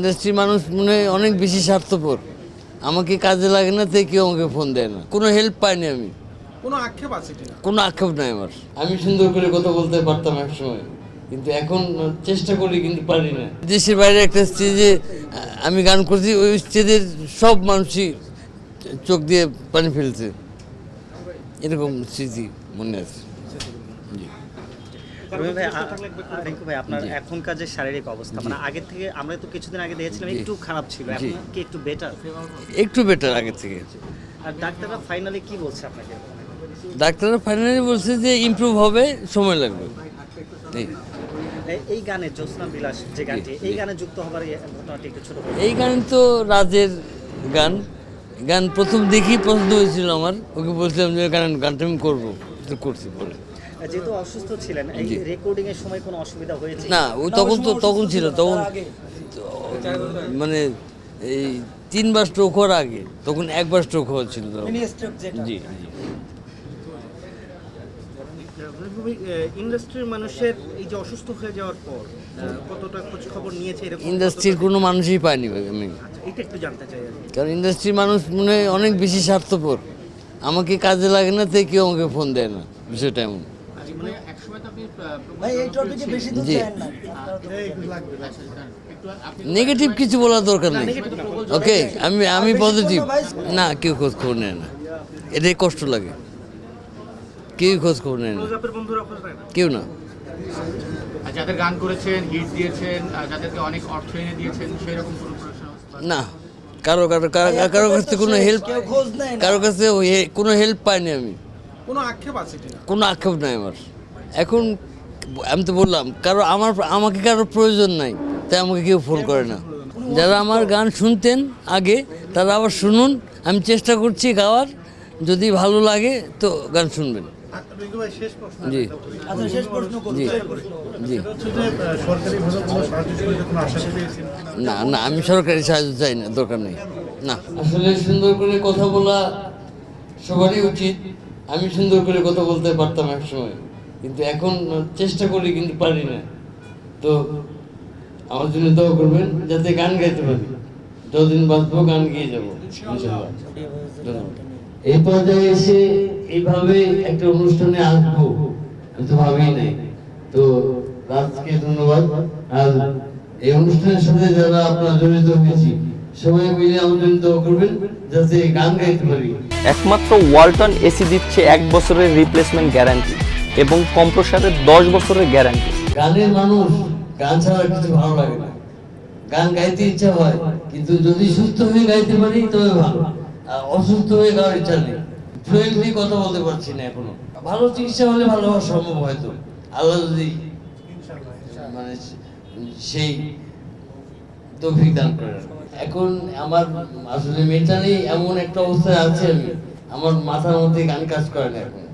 ইন্ডাস্ট্রির মানুষ মনে হয় অনেক বেশি স্বার্থপর। আমাকে কাজে লাগে না তাই কেউ আমাকে ফোন দেয় না। কোনো হেল্প পাইনি আমি। কোনো আক্ষেপ আছে কিনা কোনো আক্ষেপ নাই আমার। আমি সুন্দর করে কথা বলতে পারতাম এক সময় কিন্তু এখন চেষ্টা করি কিন্তু পারি না। দেশের বাইরে একটা স্টেজে আমি গান করছি ওই স্টেজের সব মানুষই চোখ দিয়ে পানি ফেলছে। এরকম স্মৃতি মনে আছে। জি। রবি ভাই রিঙ্কু ভাই আপনার এখনকার যে শারীরিক অবস্থা মানে আগে থেকে আমরা তো কিছুদিন আগে দেখেছিলাম একটু খারাপ ছিল এখন কি একটু বেটার একটু বেটার আগের থেকে। আর ডাক্তাররা ফাইনালি কি বলছে আপনাকে? ডাক্তাররা ফাইনালি বলছে যে ইমপ্রুভ হবে সময় লাগবে। এই গানে জ্যোৎস্না বিলাস যে গানটি এই গানে যুক্ত হবার ঘটনাটি একটু ছোট এই গান তো রাজের গান। গান প্রথম দেখি পছন্দ হয়েছিল আমার। ওকে বলছিলাম যে গান গানটা আমি করব। করছি বলে। যেহেতু অসুস্থ ছিলেন এই রেকর্ডিং এর সময় কোনো অসুবিধা হয়েছে? না ওই তখন তো তখন ছিল তখন মানে এই তিনবার স্ট্রোক হওয়ার আগে তখন একবার স্ট্রোক হয়েছিল তখন। জি জি। ইন্ডাস্ট্রির মানুষের এই যে অসুস্থ হয়ে যাওয়ার পর কতটা খোঁজ খবর নিয়েছে এরকম? ইন্ডাস্ট্রির কোনো মানুষই পায়নি আমি। আচ্ছা, এটা একটু জানতে চাই কারণ ইন্ডাস্ট্রির মানুষ মনে হয় অনেক বেশি স্বার্থপর। আমাকে কাজে লাগে না তাই কেউ আমাকে ফোন দেয় না বিষয়টা এমন। ভাই এই টপিকে বেশি দূর জি। না। নেগেটিভ কিছু বলার দরকার নেই। ওকে আমি আমি পজিটিভ না কেউ খোঁজ খবর নেয় না। এটাই কষ্ট লাগে। কেউই খোঁজ খবর নেয় না। কেউ না। যাদের গান করেছেন হিট দিয়েছেন যাদেরকে অনেক অর্থ এনে দিয়েছেন সেরকম কোনো না। কারও কারও কারও কারও কাছ থেকে কোনো হেল্প কেউ কারও কাছে কোনো হেল্প পাইনি আমি। কোনো আক্ষেপ আছে কিনা? কোনো আক্ষেপ নাই আমার। এখন আমি তো বললাম কারও আমার আমাকে কারও প্রয়োজন নাই তাই আমাকে কেউ ফোন করে না। যারা আমার গান শুনতেন আগে তারা আবার শুনুন আমি চেষ্টা করছি গাওয়ার যদি ভালো লাগে তো গান শুনবেন। রিঙ্কু ভাই শেষ প্রশ্ন জি। আচ্ছা শেষ প্রশ্ন। করুন জি জি না না আমি সরকারি সাহায্য চাই না দরকার নেই। না। আসলে সুন্দর করে কথা বলা সবারই উচিত। আমি সুন্দর করে কথা বলতে পারতাম এক সময়, কিন্তু এখন চেষ্টা করি, কিন্তু পারি না। তো আমার জন্য দোয়া করবেন যাতে গান গাইতে পারি। যতদিন বাঁচবো, গান গিয়ে যাব এই পর্যায়ে এসে এইভাবে একটা অনুষ্ঠানে আসব, আমি তো ভাবি নাই। তো রাজকে ধন্যবাদ। আর এই অনুষ্ঠানের সাথে যারা আপনারা জড়িত হয়েছি সবাই মিলে দোয়া করবেন যাতে গান গাইতে পারি। একমাত্র ওয়ালটন এসি দিচ্ছে এক বছরের রিপ্লেসমেন্ট গ্যারান্টি এবং কম্প্রসারের দশ বছরের গ্যারান্টি গানের মানুষ গান ছাড়া কিছু ভালো লাগে না। গান গাইতে ইচ্ছা হয় কিন্তু যদি সুস্থ হয়ে গাইতে পারি তবে ভালো। আর অসুস্থ হয়ে গাওয়ার ইচ্ছা নেই। ফ্লুয়েন্টলি কথা বলতে পারছি না এখনও। ভালো চিকিৎসা হলে ভালো হওয়া সম্ভব হয়তো। আল্লাহ যদি মানে সেই তৌফিক দান করেন। এখন আমার আসলে মেন্টালি এমন একটা অবস্থায় আছে আমি। আমার মাথার মধ্যে গান কাজ করে না এখন।